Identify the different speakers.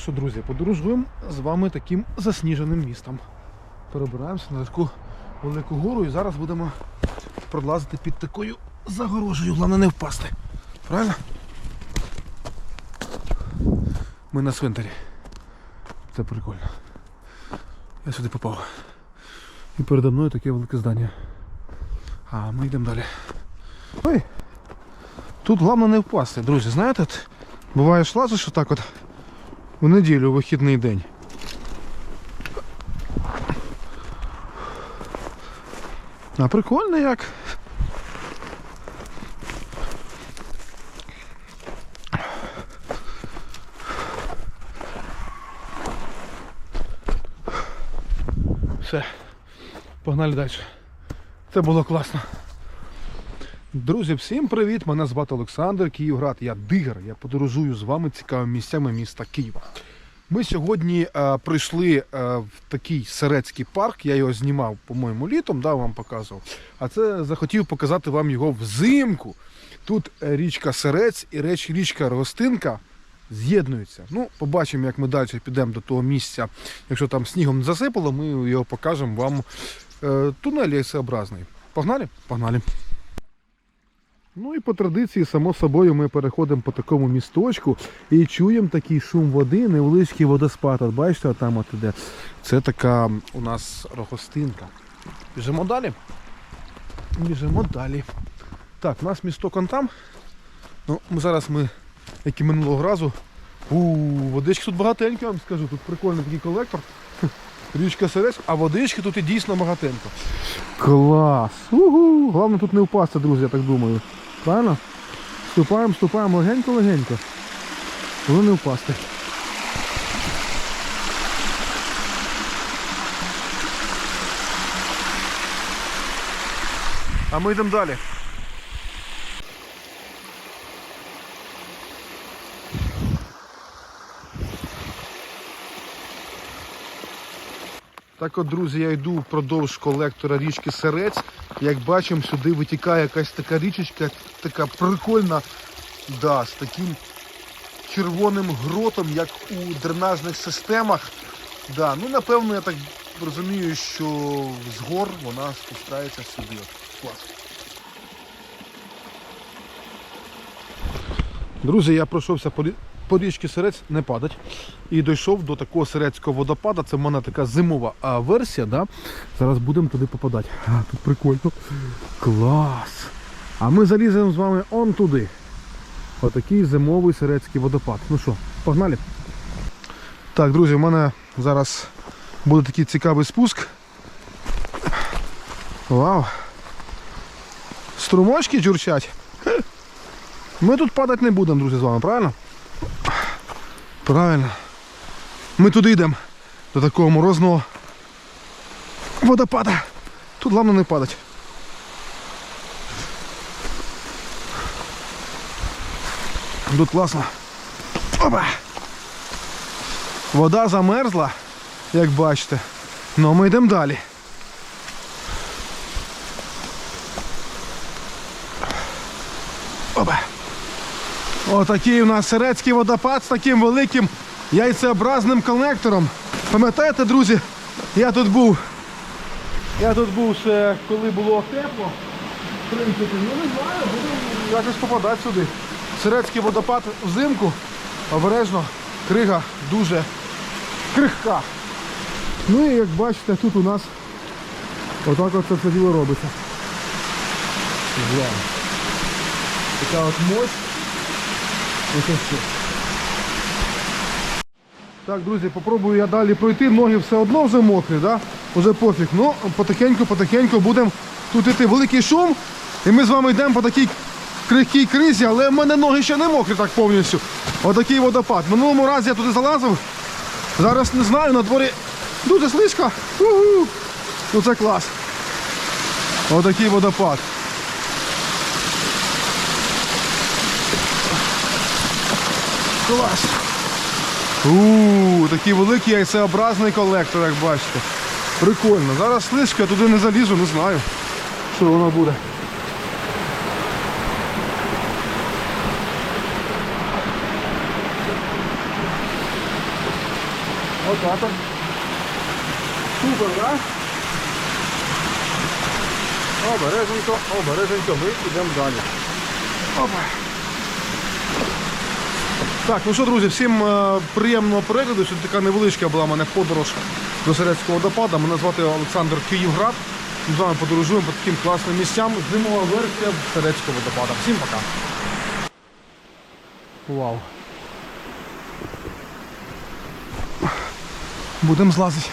Speaker 1: що, друзі, подорожуємо з вами таким засніженим містом. Перебираємося на таку велику гору і зараз будемо пролазити під такою загорожею. Головне не впасти. Правильно? Ми на цвинтарі. Це прикольно. Я сюди попав. І передо мною таке велике здання. А ми йдемо далі. Ой! Тут головне не впасти, друзі. Знаєте, буває ж лазиш отак от в неділю, у вихідний день. А прикольно як. Все, погнали далі. Це було класно. Друзі, всім привіт! Мене звати Олександр Київград. Я дигер. Я подорожую з вами цікавими місцями міста Києва. Ми сьогодні е, прийшли е, в такий Серецький парк. Я його знімав, по-моєму, літом, да, вам показував. А це захотів показати вам його взимку. Тут е, річка Серець і реч, річка Ростинка з'єднуються. Ну, побачимо, як ми далі підемо до того місця. Якщо там снігом засипало, ми його покажемо вам. Е, тунель яйцеобразний. Погнали? Погнали. Ну і по традиції, само собою, ми переходимо по такому місточку і чуємо такий шум води, невеличкий водоспад. От бачите, от там от іде. Це така у нас рогостинка. Біжимо далі. Біжимо далі. Так, у нас місток он там. Ну, зараз ми, як і минулого разу. У водички тут багатенько, я вам скажу. Тут прикольний такий колектор. Річка Серець, а водички тут і дійсно багатенько. Клас! Угу! Головне тут не впасти, друзі, я так думаю. Правильно? Ступаємо, ступаємо легенько-легенько. Воно не впасти. А ми йдемо далі. Так от, друзі, я йду впродовж колектора річки Серець. Як бачимо, сюди витікає якась така річечка, така прикольна, да, з таким червоним гротом, як у дренажних системах. Да, ну, напевно, я так розумію, що з гор вона спускається сюди. Клас. Друзі, я пройшовся по, по Серець, не падать. І дійшов до такого серецького водопада. Це в мене така зимова версія. Да? Зараз будемо туди попадати. А, тут прикольно. Клас! А ми заліземо з вами он туди. Отакий зимовий серецький водопад. Ну що, погнали? Так, друзі, в мене зараз буде такий цікавий спуск. Вау! Струмочки джурчать. Ми тут падати не будемо, друзі, з вами, правильно? Правильно. Ми туди йдемо. До такого морозного водопада. Тут головне не падати. Тут класно. Опа! Вода замерзла, як бачите. Ну ми йдемо далі. Опа! Отакий у нас серецький водопад з таким великим яйцеобразним конектором. Пам'ятаєте, друзі, я тут був. Я тут був ще коли було тепло. В принципі, ну не знаю, буду якось попадати сюди. Серецький водопад взимку. Обережно, крига дуже крихка. Ну і як бачите, тут у нас отак от це все діло робиться. Така от мощь. Так, друзі, попробую я далі пройти. Ноги все одно вже мокрі, да? Уже пофіг. Ну, потихеньку-потихеньку будемо тут іти великий шум. І ми з вами йдемо по такій крихкій кризі, але в мене ноги ще не мокрі так повністю. Отакий водопад. Минулому разі я туди залазив. Зараз не знаю, на дворі дуже слизько. Ну це клас. Отакий водопад. Клас. Ууу, такий великий яйцеобразний колектор, як бачите. Прикольно. Зараз слизько, я туди не залізу, не знаю, що воно буде. Отак от. Супер, да? Обереженько, обереженько, ми йдемо далі. Опа. Так, ну що, друзі, всім е, приємного перегляду. Сьогодні така невеличка була мене подорож до Середського водопада. Мене звати Олександр Київград. Ми з вами подорожуємо по таким класним місцям. Зимова версія Середського водопада. Всім пока. Вау. Будемо злазити.